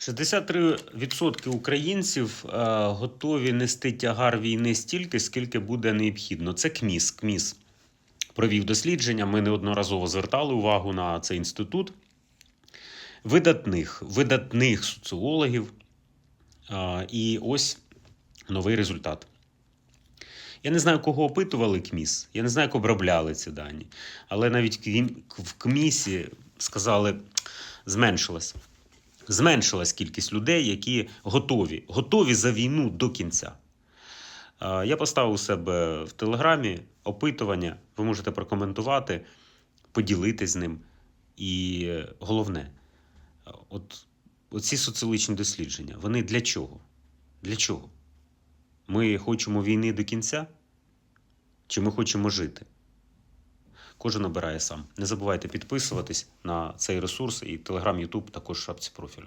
63% українців е, готові нести тягар війни стільки, скільки буде необхідно. Це КМІС. КМІС провів дослідження. Ми неодноразово звертали увагу на цей інститут. Видатних, видатних соціологів. Е, і ось новий результат. Я не знаю, кого опитували КМІС, я не знаю, як обробляли ці дані. Але навіть в КМІСі сказали, зменшилась. Зменшилась кількість людей, які готові, готові за війну до кінця. Е, Я поставив у себе в Телеграмі опитування. Ви можете прокоментувати, поділитись з ним. І е, головне, е, от оці соціологічні дослідження, вони для чого? Для чого? Ми хочемо війни до кінця? Чи ми хочемо жити? Кожен обирає сам. Не забувайте підписуватись на цей ресурс і Telegram, YouTube також в шапці профілю.